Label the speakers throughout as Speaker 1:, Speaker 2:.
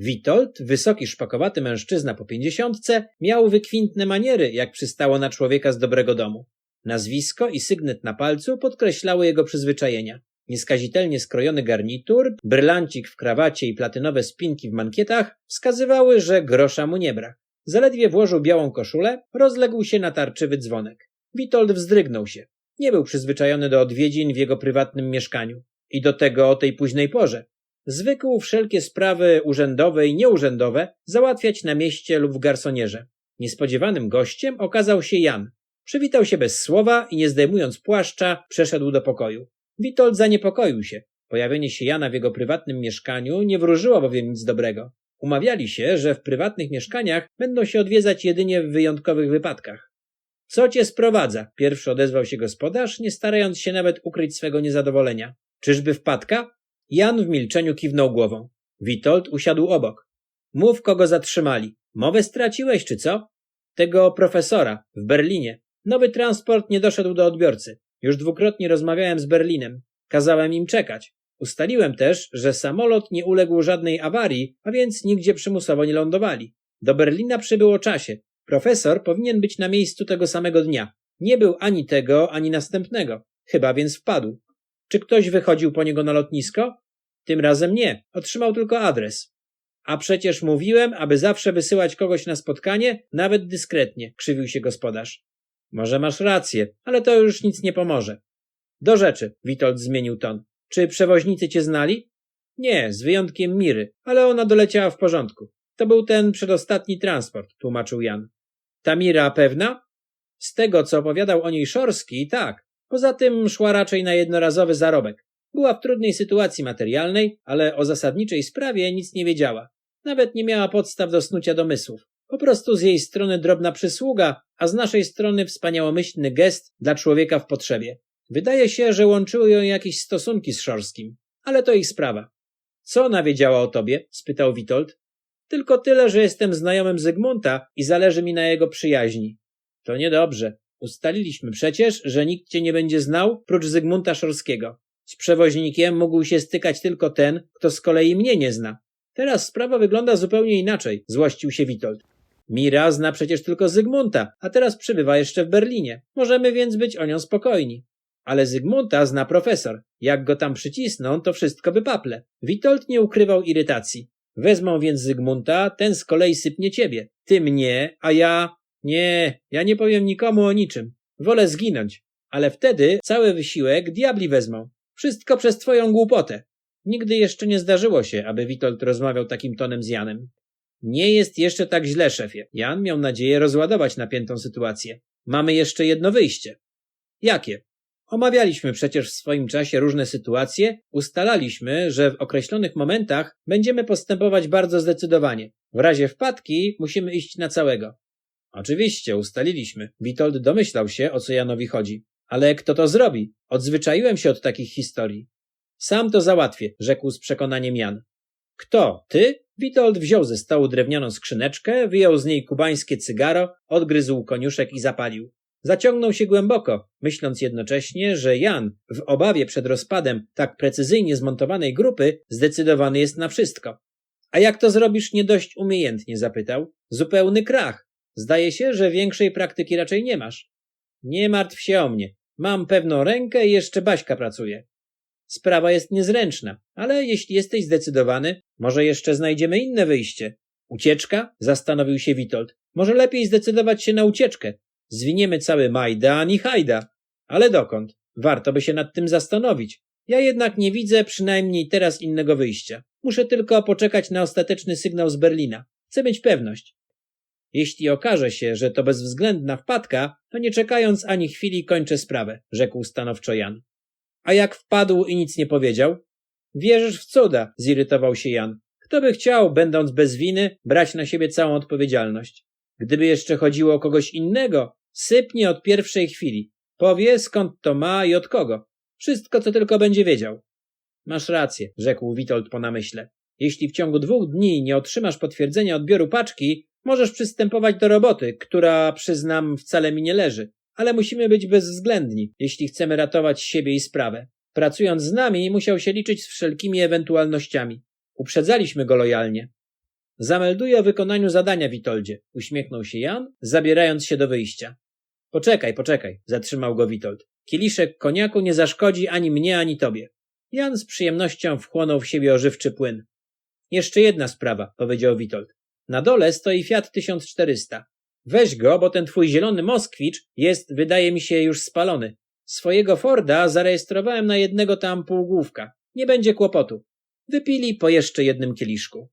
Speaker 1: Witold, wysoki szpakowaty mężczyzna po pięćdziesiątce, miał wykwintne maniery, jak przystało na człowieka z dobrego domu. Nazwisko i sygnet na palcu podkreślały jego przyzwyczajenia. Nieskazitelnie skrojony garnitur, brylancik w krawacie i platynowe spinki w mankietach wskazywały, że grosza mu nie brak. Zaledwie włożył białą koszulę, rozległ się natarczywy dzwonek. Witold wzdrygnął się. Nie był przyzwyczajony do odwiedzin w jego prywatnym mieszkaniu. I do tego o tej późnej porze. Zwykł wszelkie sprawy urzędowe i nieurzędowe załatwiać na mieście lub w garsonierze. Niespodziewanym gościem okazał się Jan. Przywitał się bez słowa i nie zdejmując płaszcza, przeszedł do pokoju. Witold zaniepokoił się. Pojawienie się Jana w jego prywatnym mieszkaniu nie wróżyło bowiem nic dobrego. Umawiali się, że w prywatnych mieszkaniach będą się odwiedzać jedynie w wyjątkowych wypadkach. Co cię sprowadza? Pierwszy odezwał się gospodarz, nie starając się nawet ukryć swego niezadowolenia. Czyżby wpadka? Jan w milczeniu kiwnął głową. Witold usiadł obok. Mów, kogo zatrzymali. Mowę straciłeś, czy co? Tego profesora, w Berlinie. Nowy transport nie doszedł do odbiorcy. Już dwukrotnie rozmawiałem z Berlinem. Kazałem im czekać. Ustaliłem też, że samolot nie uległ żadnej awarii, a więc nigdzie przymusowo nie lądowali. Do Berlina przybył o czasie. Profesor powinien być na miejscu tego samego dnia. Nie był ani tego, ani następnego. Chyba więc wpadł. Czy ktoś wychodził po niego na lotnisko? Tym razem nie. Otrzymał tylko adres. A przecież mówiłem, aby zawsze wysyłać kogoś na spotkanie, nawet dyskretnie, krzywił się gospodarz. Może masz rację, ale to już nic nie pomoże. Do rzeczy, Witold zmienił ton. Czy przewoźnicy cię znali? Nie, z wyjątkiem Miry, ale ona doleciała w porządku. To był ten przedostatni transport, tłumaczył Jan. Ta Mira pewna? Z tego, co opowiadał o niej Szorski, tak. Poza tym szła raczej na jednorazowy zarobek. Była w trudnej sytuacji materialnej, ale o zasadniczej sprawie nic nie wiedziała. Nawet nie miała podstaw do snucia domysłów. Po prostu z jej strony drobna przysługa, a z naszej strony wspaniałomyślny gest dla człowieka w potrzebie. Wydaje się, że łączyły ją jakieś stosunki z Szorskim, ale to ich sprawa. Co ona wiedziała o tobie? spytał Witold. Tylko tyle, że jestem znajomym Zygmunta i zależy mi na jego przyjaźni. To niedobrze. Ustaliliśmy przecież, że nikt cię nie będzie znał, prócz Zygmunta Szorskiego. Z przewoźnikiem mógł się stykać tylko ten, kto z kolei mnie nie zna. Teraz sprawa wygląda zupełnie inaczej, złościł się Witold. Mira zna przecież tylko Zygmunta, a teraz przybywa jeszcze w Berlinie. Możemy więc być o nią spokojni. Ale Zygmunta zna profesor. Jak go tam przycisną, to wszystko wypaple. Witold nie ukrywał irytacji. Wezmą więc Zygmunta, ten z kolei sypnie ciebie. Ty mnie, a ja... Nie, ja nie powiem nikomu o niczym. Wolę zginąć. Ale wtedy cały wysiłek diabli wezmą. Wszystko przez twoją głupotę. Nigdy jeszcze nie zdarzyło się, aby Witold rozmawiał takim tonem z Janem. Nie jest jeszcze tak źle, szefie. Jan miał nadzieję rozładować napiętą sytuację. Mamy jeszcze jedno wyjście. Jakie? Omawialiśmy przecież w swoim czasie różne sytuacje, ustalaliśmy, że w określonych momentach będziemy postępować bardzo zdecydowanie. W razie wpadki musimy iść na całego. Oczywiście, ustaliliśmy. Witold domyślał się, o co Janowi chodzi. Ale kto to zrobi? Odzwyczaiłem się od takich historii. Sam to załatwię, rzekł z przekonaniem Jan. Kto? Ty? Witold wziął ze stołu drewnianą skrzyneczkę, wyjął z niej kubańskie cygaro, odgryzł koniuszek i zapalił. Zaciągnął się głęboko, myśląc jednocześnie, że Jan, w obawie przed rozpadem tak precyzyjnie zmontowanej grupy, zdecydowany jest na wszystko. A jak to zrobisz nie dość umiejętnie? zapytał. Zupełny krach. Zdaje się, że większej praktyki raczej nie masz. Nie martw się o mnie. Mam pewną rękę i jeszcze Baśka pracuje. Sprawa jest niezręczna, ale jeśli jesteś zdecydowany, może jeszcze znajdziemy inne wyjście. Ucieczka? Zastanowił się Witold. Może lepiej zdecydować się na ucieczkę. Zwiniemy cały Majdan i Hajda. Ale dokąd? Warto by się nad tym zastanowić. Ja jednak nie widzę przynajmniej teraz innego wyjścia. Muszę tylko poczekać na ostateczny sygnał z Berlina. Chcę mieć pewność. Jeśli okaże się, że to bezwzględna wpadka, to nie czekając ani chwili kończę sprawę, rzekł stanowczo Jan. A jak wpadł i nic nie powiedział? Wierzysz w cuda, zirytował się Jan. Kto by chciał, będąc bez winy, brać na siebie całą odpowiedzialność? Gdyby jeszcze chodziło o kogoś innego, sypnie od pierwszej chwili. Powie, skąd to ma i od kogo. Wszystko, co tylko będzie wiedział. Masz rację, rzekł Witold po namyśle. Jeśli w ciągu dwóch dni nie otrzymasz potwierdzenia odbioru paczki, możesz przystępować do roboty, która, przyznam, wcale mi nie leży. Ale musimy być bezwzględni, jeśli chcemy ratować siebie i sprawę. Pracując z nami, musiał się liczyć z wszelkimi ewentualnościami. Uprzedzaliśmy go lojalnie. Zamelduję o wykonaniu zadania, Witoldzie, uśmiechnął się Jan, zabierając się do wyjścia. Poczekaj, poczekaj, zatrzymał go Witold. Kieliszek koniaku nie zaszkodzi ani mnie, ani tobie. Jan z przyjemnością wchłonął w siebie ożywczy płyn. Jeszcze jedna sprawa, powiedział Witold. Na dole stoi Fiat 1400. Weź go, bo ten twój zielony Moskwicz jest, wydaje mi się, już spalony. Swojego Forda zarejestrowałem na jednego tam półgłówka. Nie będzie kłopotu. Wypili po jeszcze jednym kieliszku.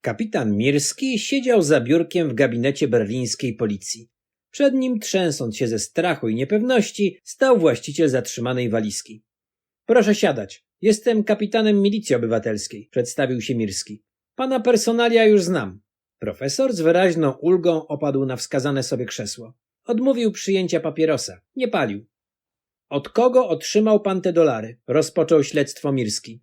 Speaker 1: Kapitan Mirski siedział za biurkiem w gabinecie berlińskiej policji. Przed nim, trzęsąc się ze strachu i niepewności, stał właściciel zatrzymanej walizki. Proszę siadać. Jestem kapitanem milicji obywatelskiej, przedstawił się Mirski. Pana personalia już znam. Profesor z wyraźną ulgą opadł na wskazane sobie krzesło. Odmówił przyjęcia papierosa. Nie palił. Od kogo otrzymał pan te dolary? Rozpoczął śledztwo Mirski.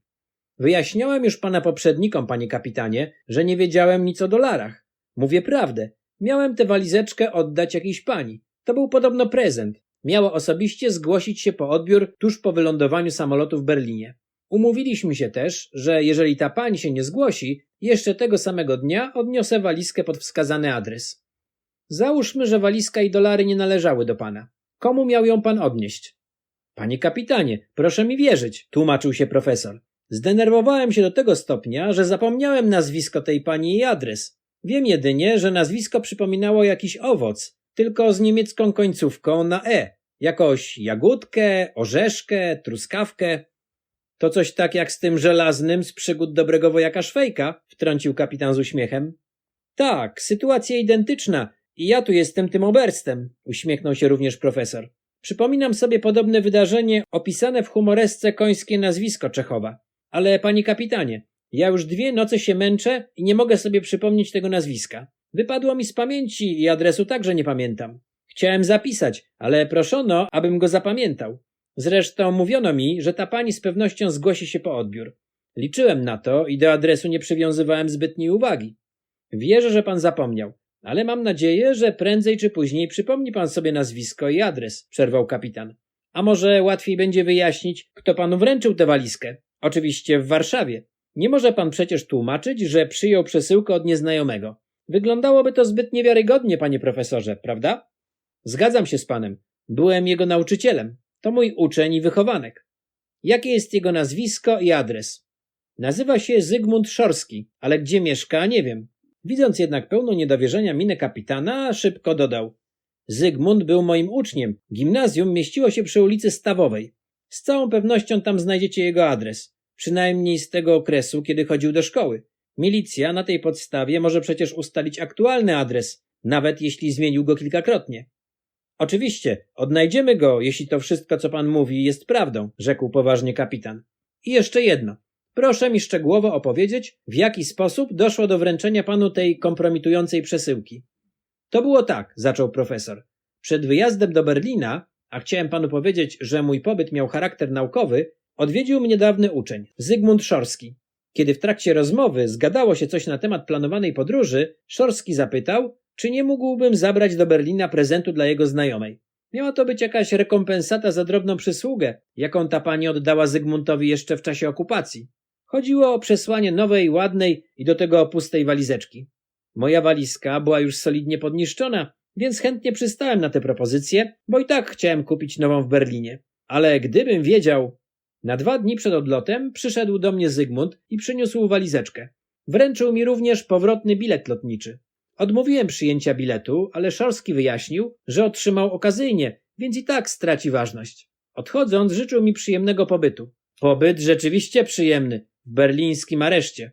Speaker 1: Wyjaśniałem już pana poprzednikom, panie kapitanie, że nie wiedziałem nic o dolarach. Mówię prawdę. Miałem tę walizeczkę oddać jakiejś pani. To był podobno prezent. Miała osobiście zgłosić się po odbiór tuż po wylądowaniu samolotu w Berlinie. Umówiliśmy się też, że jeżeli ta pani się nie zgłosi, jeszcze tego samego dnia odniosę walizkę pod wskazany adres. Załóżmy, że walizka i dolary nie należały do pana. Komu miał ją pan odnieść? Panie kapitanie, proszę mi wierzyć, tłumaczył się profesor. Zdenerwowałem się do tego stopnia, że zapomniałem nazwisko tej pani i adres. Wiem jedynie, że nazwisko przypominało jakiś owoc, tylko z niemiecką końcówką na e. Jakoś jagódkę, orzeszkę, truskawkę. To coś tak jak z tym żelaznym z przygód dobrego wojaka Szwejka, wtrącił kapitan z uśmiechem. Tak, sytuacja identyczna i ja tu jestem tym oberstem, uśmiechnął się również profesor. Przypominam sobie podobne wydarzenie opisane w humoresce końskie nazwisko Czechowa. Ale panie kapitanie, ja już dwie noce się męczę i nie mogę sobie przypomnieć tego nazwiska. Wypadło mi z pamięci i adresu także nie pamiętam. Chciałem zapisać, ale proszono, abym go zapamiętał. Zresztą mówiono mi, że ta pani z pewnością zgłosi się po odbiór. Liczyłem na to i do adresu nie przywiązywałem zbytniej uwagi. Wierzę, że pan zapomniał, ale mam nadzieję, że prędzej czy później przypomni pan sobie nazwisko i adres, przerwał kapitan. A może łatwiej będzie wyjaśnić, kto panu wręczył tę walizkę? Oczywiście w Warszawie. Nie może pan przecież tłumaczyć, że przyjął przesyłkę od nieznajomego. Wyglądałoby to zbyt niewiarygodnie, panie profesorze, prawda? Zgadzam się z panem. Byłem jego nauczycielem. To mój uczeń i wychowanek. Jakie jest jego nazwisko i adres? Nazywa się Zygmunt Szorski, ale gdzie mieszka, nie wiem. Widząc jednak pełną niedowierzenia minę kapitana, szybko dodał. Zygmunt był moim uczniem. Gimnazjum mieściło się przy ulicy Stawowej. Z całą pewnością tam znajdziecie jego adres. Przynajmniej z tego okresu, kiedy chodził do szkoły. Milicja na tej podstawie może przecież ustalić aktualny adres, nawet jeśli zmienił go kilkakrotnie. Oczywiście, odnajdziemy go, jeśli to wszystko, co pan mówi, jest prawdą, rzekł poważnie kapitan. I jeszcze jedno. Proszę mi szczegółowo opowiedzieć, w jaki sposób doszło do wręczenia panu tej kompromitującej przesyłki. To było tak, zaczął profesor. Przed wyjazdem do Berlina, a chciałem panu powiedzieć, że mój pobyt miał charakter naukowy, odwiedził mnie dawny uczeń, Zygmunt Szorski. Kiedy w trakcie rozmowy zgadało się coś na temat planowanej podróży, Szorski zapytał, czy nie mógłbym zabrać do Berlina prezentu dla jego znajomej. Miała to być jakaś rekompensata za drobną przysługę, jaką ta pani oddała Zygmuntowi jeszcze w czasie okupacji. Chodziło o przesłanie nowej, ładnej i do tego pustej walizeczki. Moja walizka była już solidnie podniszczona, więc chętnie przystałem na tę propozycję, bo i tak chciałem kupić nową w Berlinie. Ale gdybym wiedział... Na dwa dni przed odlotem przyszedł do mnie Zygmunt i przyniósł walizeczkę. Wręczył mi również powrotny bilet lotniczy. Odmówiłem przyjęcia biletu, ale Szorski wyjaśnił, że otrzymał okazyjnie, więc i tak straci ważność. Odchodząc, życzył mi przyjemnego pobytu. Pobyt rzeczywiście przyjemny, w berlińskim areszcie.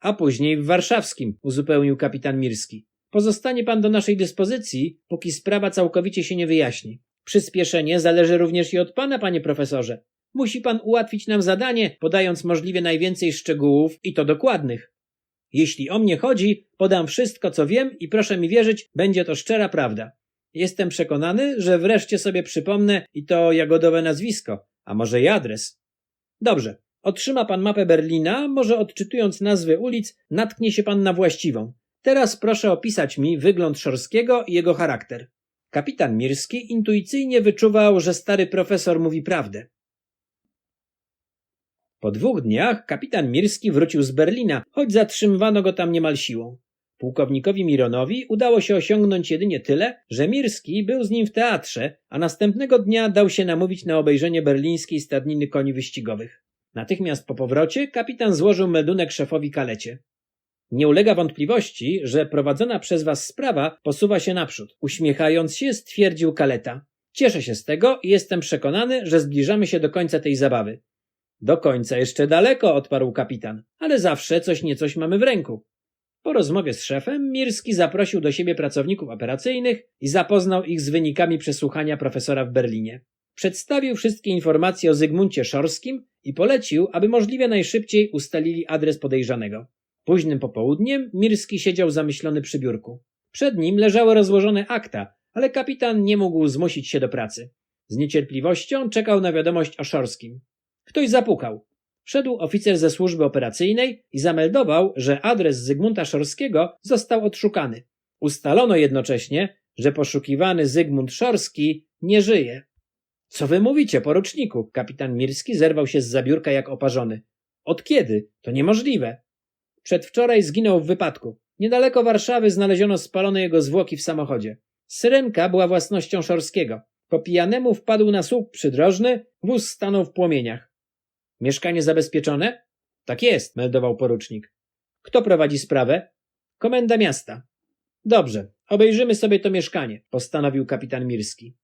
Speaker 1: A później w warszawskim, uzupełnił kapitan Mirski. Pozostanie pan do naszej dyspozycji, póki sprawa całkowicie się nie wyjaśni. Przyspieszenie zależy również i od pana, panie profesorze. Musi pan ułatwić nam zadanie, podając możliwie najwięcej szczegółów i to dokładnych. Jeśli o mnie chodzi, podam wszystko, co wiem i proszę mi wierzyć, będzie to szczera prawda. Jestem przekonany, że wreszcie sobie przypomnę i to jagodowe nazwisko, a może i adres. Dobrze, otrzyma pan mapę Berlina, może odczytując nazwy ulic, natknie się pan na właściwą. Teraz proszę opisać mi wygląd Szorskiego i jego charakter. Kapitan Mirski intuicyjnie wyczuwał, że stary profesor mówi prawdę. Po dwóch dniach kapitan Mirski wrócił z Berlina, choć zatrzymywano go tam niemal siłą. Pułkownikowi Mironowi udało się osiągnąć jedynie tyle, że Mirski był z nim w teatrze, a następnego dnia dał się namówić na obejrzenie berlińskiej stadniny koni wyścigowych. Natychmiast po powrocie kapitan złożył meldunek szefowi kalecie. Nie ulega wątpliwości, że prowadzona przez was sprawa posuwa się naprzód. Uśmiechając się, stwierdził kaleta. Cieszę się z tego i jestem przekonany, że zbliżamy się do końca tej zabawy. Do końca jeszcze daleko, odparł kapitan, ale zawsze coś niecoś mamy w ręku. Po rozmowie z szefem Mirski zaprosił do siebie pracowników operacyjnych i zapoznał ich z wynikami przesłuchania profesora w Berlinie. Przedstawił wszystkie informacje o Zygmuncie Szorskim i polecił, aby możliwie najszybciej ustalili adres podejrzanego. Późnym popołudniem Mirski siedział zamyślony przy biurku. Przed nim leżały rozłożone akta, ale kapitan nie mógł zmusić się do pracy. Z niecierpliwością czekał na wiadomość o Szorskim. Ktoś zapukał. Wszedł oficer ze służby operacyjnej i zameldował, że adres Zygmunta Szorskiego został odszukany. Ustalono jednocześnie, że poszukiwany Zygmunt Szorski nie żyje. Co wy mówicie, poruczniku? Kapitan Mirski zerwał się z zabiórka jak oparzony. Od kiedy? To niemożliwe. Przedwczoraj zginął w wypadku. Niedaleko Warszawy znaleziono spalone jego zwłoki w samochodzie. Syrenka była własnością Szorskiego. Po pijanemu wpadł na słup przydrożny, wóz stanął w płomieniach. Mieszkanie zabezpieczone? Tak jest, meldował porucznik. Kto prowadzi sprawę? Komenda miasta. Dobrze, obejrzymy sobie to mieszkanie, postanowił kapitan Mirski.